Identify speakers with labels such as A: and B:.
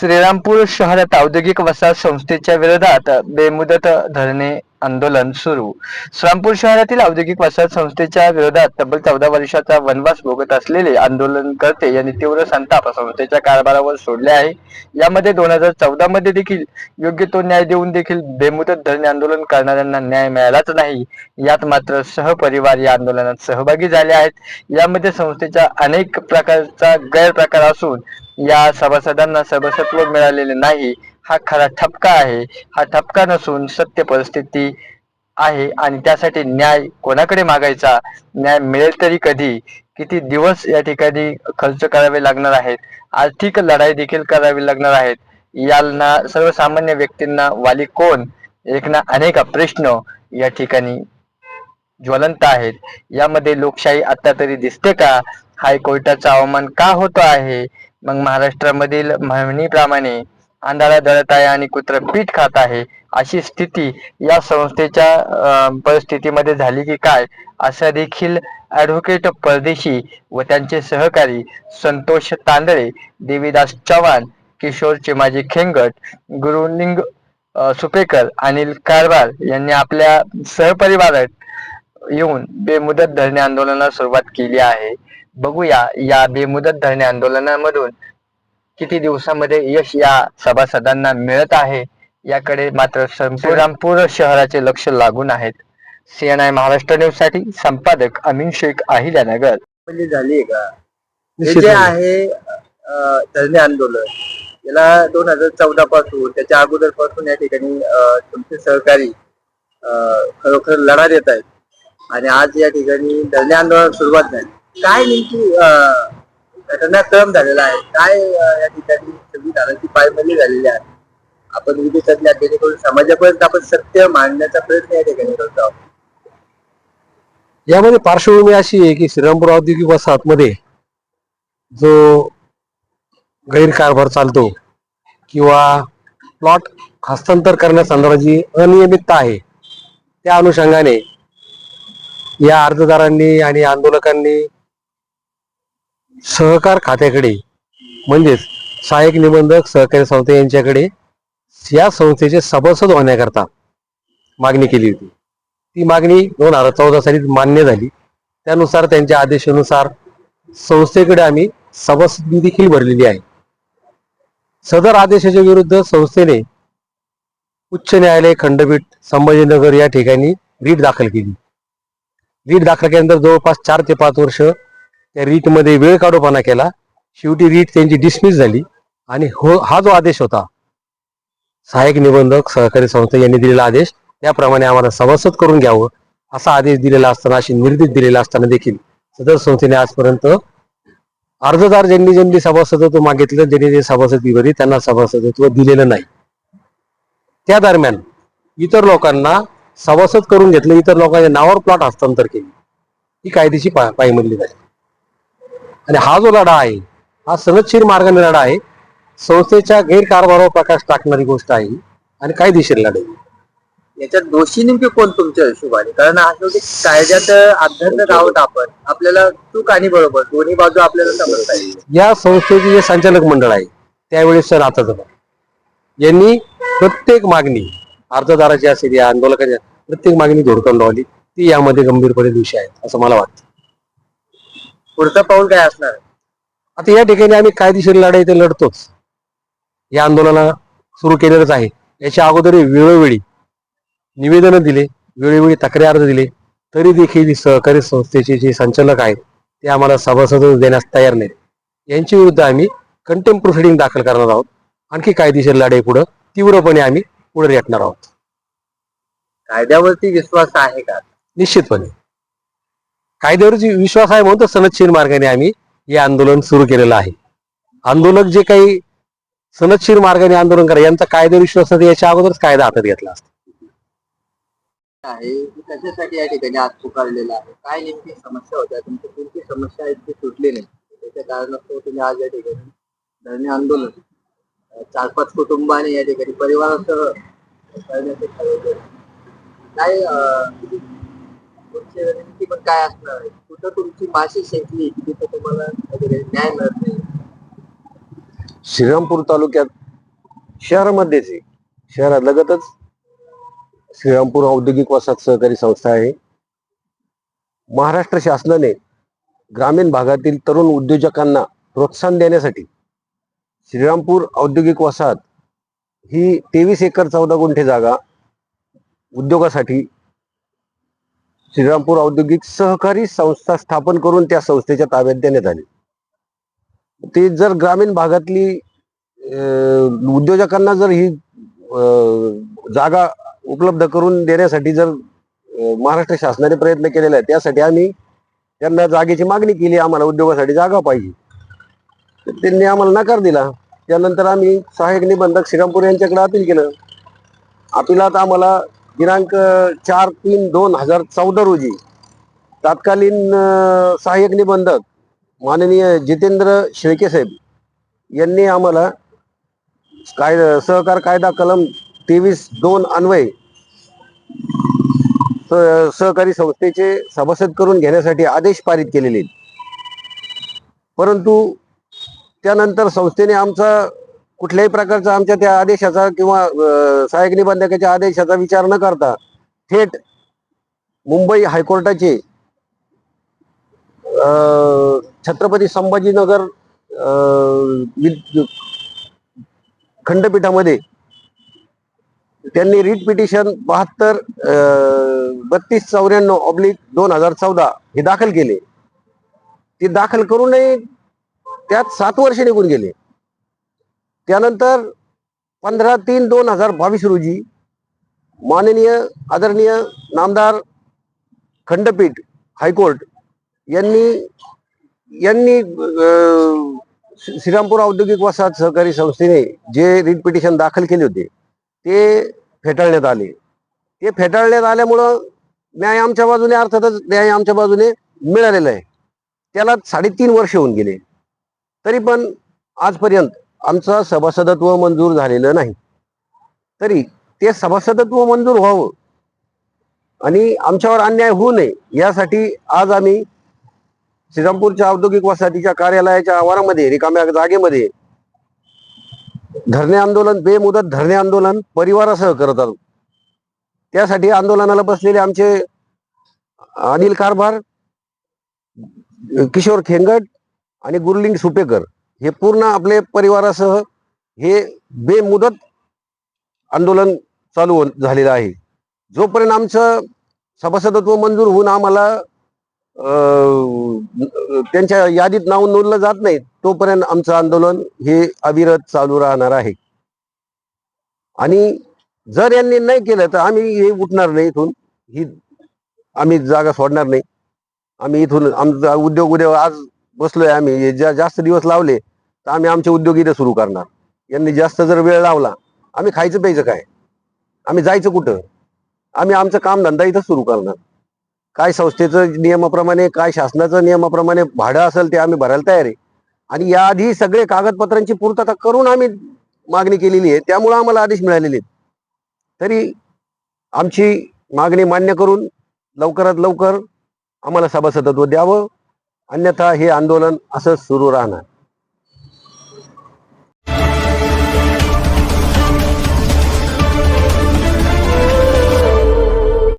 A: श्रीरामपूर शहरात औद्योगिक वसाहत संस्थेच्या विरोधात बेमुदत धरणे आंदोलन सुरू. श्रीरामपूर शहरातील औद्योगिक वसाहत संस्थेच्या विरोधात तब्बल चौदा वर्षाचा वनवास भोगत असलेले आंदोलनकर्ते यांनी तीव्र संताप संस्थेच्या कारभारावर सोडले आहे. यामध्ये दोन हजार चौदा मध्ये देखील योग्य तो न्याय देऊन देखील बेमुदत धरणे आंदोलन करणाऱ्यांना न्याय मिळालाच नाही. यात मात्र सहपरिवार या आंदोलनात सहभागी झाले आहेत. यामध्ये संस्थेच्या अनेक प्रकारचा गैरप्रकार असून या सभासदांना सभासत्व मिळालेले नाही हा खरा ठपका आहे. हा ठपका नसून सत्य परिस्थिती आहे आणि त्यासाठी न्याय कोणाकडे मागायचा? न्याय मिळेल तरी कधी? किती दिवस या ठिकाणी खर्च करावे लागणार आहेत? आर्थिक लढाई देखील करावी लागणार आहेत. यांना सर्वसामान्य व्यक्तींना वाली कोण? एक ना अनेक प्रश्न या ठिकाणी ज्वलंत आहेत. यामध्ये लोकशाही आता तरी दिसते का? हायकोर्टाचा अवमान का होतो आहे? मग महाराष्ट्रामधील म्हणीप्रमाणे अंधारा दळत आहे आणि कुत्र पीठ खात आहे अशी स्थिती या संस्थेच्या अं, परिस्थितीमध्ये झाली की काय? असं देखील ऍडव्होकेट परदेशी व त्यांचे सहकारी संतोष तांदळे देवीदास चव्हाण किशोर चिमाजी खेंगट गुरुलिंग सुपेकर अनिल कारभार यांनी आपल्या सहपरिवारात येऊन बेमुदत धरणे आंदोलनाला सुरुवात केली आहे. बघूया या बेमुदत धरणे आंदोलनामधून किती दिवसामध्ये यश या सभासदांना मिळत आहे याकडे मात्र श्रीरामपूर शहराचे लक्ष लागून आहेत. सीएनआय महाराष्ट्र न्यूजसाठी संपादक अमीन शेख अहिल्यानगर.
B: म्हणजे झाली आहे का? जे. आहे धरणे आंदोलन याला दोन हजार चौदा पासून त्याच्या अगोदरपासून या ठिकाणी तुमचे सहकारी खरोखर लढा देत आहेत. आणि आज या ठिकाणी धरणे आंदोलनाला सुरुवात झाली. काय नेमकी घटनाक्रम झालेला आहे? काय या ठिकाणी संविधानाची पायमल्ली झालेली आहे? आपण विदेशातल्या जेणेकरून समाजापर्यंत आपण सत्य मांडण्याचा प्रयत्न या ठिकाणी करतो आहोत.
C: यामध्ये पार्श्वभूमी अशी आहे की श्रीरामपूर औद्योगिक वसाहतमध्ये जो गैरकारभार चालतो किंवा प्लॉट हस्तांतर करण्यासंदर्भात जी अनियमितता आहे त्या अनुषंगाने या अर्जदारांनी आणि आंदोलकांनी सहकार खात्याकडे म्हणजेच सहाय्यक निबंधक सहकारी संस्था यांच्याकडे या संस्थेचे सभासद होण्याकरता मागणी केली होती. ती मागणी दोन हजार चौदा साली मान्य झाली. त्यानुसार त्यांच्या आदेशानुसार संस्थेकडे आम्ही सभासदी देखील भरलेली आहे. सदर आदेशाच्या विरुद्ध संस्थेने उच्च न्यायालय खंडपीठ संभाजीनगर या ठिकाणी रीट दाखल केली. रीट दाखल केल्यानंतर जवळपास चार ते पाच वर्ष त्या रीटमध्ये वेळ काढूपणा केला. शेवटी रीट त्यांची डिसमिस झाली. आणि हो हा जो आदेश होता सहाय्यक निबंधक सहकारी संस्था यांनी दिलेला आदेश त्याप्रमाणे आम्हाला सभासद करून घ्यावं असा आदेश दिलेला असताना अशी निर्देश दिलेला असताना देखील सदर संस्थेने आजपर्यंत अर्जदार ज्यांनी ज्यांनी सभासदत्व मागितलं ज्यांनी जे सभासदी त्यांना सभासदत्व दिलेलं नाही. त्या दरम्यान इतर लोकांना सभासद करून घेतलं इतर लोकांच्या नावावर प्लॉट हस्तांतर केली. ही कायदेशी पा पायमल्ली झाली. आणि हा जो लढा आहे हा सनदशीर मार्गाने लढा आहे संस्थेच्या गैरकारभारावर प्रकाश टाकणारी गोष्ट आहे आणि कायदेशीर लढाई
B: याच्यात दोषी नेमके कोण तुमच्या हिशोबाने? कारण हा शेवटी कायद्यात अभ्यर्थक आहोत आपण आपल्याला चूक आणि बरोबर दोन्ही बाजू आपल्याला समजता येईल.
C: या संस्थेचे जे संचालक मंडळ आहे त्यावेळेस सर आता यांनी प्रत्येक मागणी अर्जदाराची असेल या आंदोलकाच्या प्रत्येक मागणी धोडकन लावली. ती यामध्ये गंभीरपणे दोषी आहेत असं मला वाटतं.
B: पुढचं पाऊल काय असणार?
C: आता या ठिकाणी आम्ही कायदेशीर लढाई तर लढतोच. या आंदोलनाला सुरू केलेलंच आहे. याच्या अगोदर वेळोवेळी निवेदनं दिले वेळोवेळी तक्रारी अर्ज दिले. तरी देखील ही सहकारी संस्थेचे जे संचालक आहेत ते आम्हाला सभासद देण्यास तयार नाहीत. यांच्या विरुद्ध आम्ही कंटेम प्रोसिडिंग दाखल करणार आहोत. आणखी कायदेशीर लढाई पुढं तीव्रपणे आम्ही पुढे रेटणार आहोत.
B: कायद्यावरती विश्वास आहे का?
C: निश्चितपणे. कायद्यावर विश्वास आहे म्हणून तर सनदशीर मार्गाने आम्ही हे आंदोलन सुरू केलेलं आहे. आंदोलक जे काही सनदशीर मार्गाने आंदोलन करा यांचा कायद्यावर विश्वास नाही याच्या अगोदरच कायदा हातात घेतला असतो.
B: आहे. कशासाठी या ठिकाणी आज पुकारलेला आहे? काय नेमकी समस्या होत्या? तुमची कोणती समस्या आहे ती सुटली नाही? त्याच्या कारणास्तव तुम्ही आज या ठिकाणी धरणे आंदोलन चार पाच कुटुंबाने या ठिकाणी परिवारासह करण्याचे ठरवले. काय अं, रणनीती पण काय असणार आहे? कुठं तुमची माशी शेकली की तिथं तुम्हाला वगैरे न्याय मिळत नाही.
D: श्रीरामपूर तालुक्यात शहरामध्येच आहे. शहरात लगतच श्रीरामपूर औद्योगिक वसाहत सहकारी संस्था आहे. महाराष्ट्र शासनाने ग्रामीण भागातील तरुण उद्योजकांना प्रोत्साहन देण्यासाठी श्रीरामपूर औद्योगिक वसाहत ही तेवीस एकर चौदा गुंठे जागा उद्योगासाठी श्रीरामपूर औद्योगिक सहकारी संस्था स्थापन करून त्या संस्थेच्या ताब्यात देण्यात आली. ते जर ग्रामीण भागातली उद्योजकांना जर ही अं, जागा उपलब्ध करून देण्यासाठी जर महाराष्ट्र शासनाने प्रयत्न केलेला आहे त्यासाठी आम्ही त्यांना जागेची मागणी केली आम्हाला उद्योगासाठी जागा पाहिजे. तर त्यांनी आम्हाला नकार दिला. त्यानंतर आम्ही सहाय्यक निबंधक श्रीरामपूर यांच्याकडे अपील केलं. अपिलात आम्हाला दिनांक चार तीन दोन हजार चौदा रोजी तत्कालीन सहाय्यक निबंधक माननीय जितेंद्र शेळके साहेब यांनी आम्हाला काय सहकार कायदा कलम तेवीस दोन अन्वय सहकारी संस्थेचे सभासद करून घेण्यासाठी आदेश पारित केलेले परंतु त्यानंतर संस्थेने आमचा कुठल्याही प्रकारचा आमच्या त्या आदेशाचा किंवा सहाय्यक निबंधकाच्या आदेशाचा विचार न करता थेट मुंबई हायकोर्टाचे छत्रपती संभाजीनगर अं, खंडपीठामध्ये त्यांनी रिट पिटिशन बहात्तर बत्तीस चौऱ्याण्णव ऑब्लिक दोन हजार चौदा हे दाखल केले. ते दाखल करूनही त्यात सात वर्ष निघून गेले. त्यानंतर पंधरा तीन दोन हजार बावीस रोजी माननीय आदरणीय नामदार खंडपीठ हायकोर्ट यांनी यांनी श्री- श्रीरामपूर औद्योगिक वसाहत सहकारी संस्थेने जे रीट पिटिशन दाखल केले होते ते फेटाळण्यात आले. ते फेटाळण्यात आल्यामुळं न्याय आमच्या बाजूने अर्थातच न्याय आमच्या बाजूने मिळालेला आहे. त्याला साडेतीन वर्ष होऊन गेले. तरी पण आजपर्यंत आमचं सभासदत्व मंजूर झालेलं नाही. तरी ते सभासदत्व मंजूर व्हावं आणि आमच्यावर अन्याय होऊ नये यासाठी आज आम्ही श्रीरामपूरच्या औद्योगिक वसाहतीच्या कार्यालयाच्या आवारामध्ये रिकाम्या जागेमध्ये धरणे आंदोलन बेमुदत धरणे आंदोलन परिवारासह करत आहोत त्यासाठी आंदोलनाला बसलेले आमचे अनिल कारभार किशोर खेंगट आणि गुरलिंग सुपेकर हे पूर्ण आपले परिवारासह हे बेमुदत आंदोलन चालू झालेलं आहे. जोपर्यंत आमचं सभासदत्व मंजूर होऊन आम्हाला त्यांच्या यादीत नाव नोंदलं जात नाही तोपर्यंत आमचं आंदोलन हे अविरत चालू राहणार आहे. आणि जर यांनी नाही केलं तर आम्ही हे उठणार नाही इथून. ही आम्ही जागा सोडणार नाही. आम्ही इथून आमचा उद्योग उद्योग आज बसलोय आम्ही. हे जा- जास्त दिवस लावले तर आम्ही आमचे उद्योग इथे सुरू करणार. यांनी जास्त जर वेळ लावला आम्ही खायचं प्यायचं काय? आम्ही जायचं कुठं? आम्ही आमचं काम धंदा इथं सुरू करणार. काय संस्थेचं नियमाप्रमाणे काय शासनाचं नियमाप्रमाणे भाडं असेल ते आम्ही भरायला तयार आहे. आणि याआधी सगळे कागदपत्रांची पूर्तता करून आम्ही मागणी केलेली आहे. त्यामुळं आम्हाला आदेश मिळालेले आहेत. तरी आमची मागणी मान्य करून लवकरात लवकर आम्हाला सभासदत्व द्यावं. अन्यथा हे आंदोलन असंच सुरू राहणार.